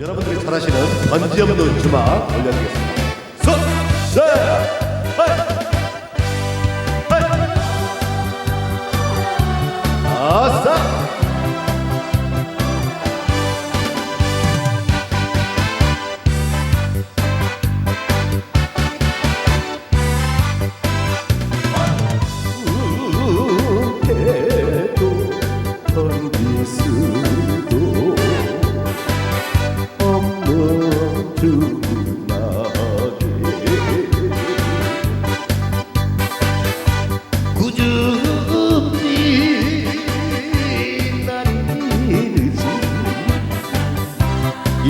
여러분들이 잘하시는 번지 없는 주마 올려드리겠습니다. 서! 셋!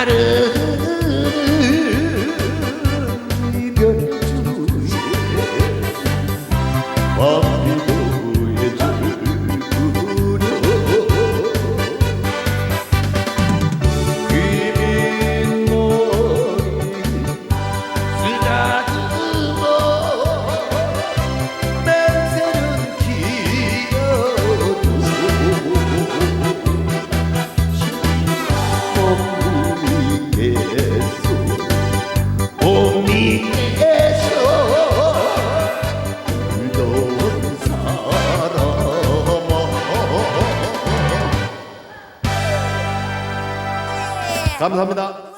Caramba! 감사합니다.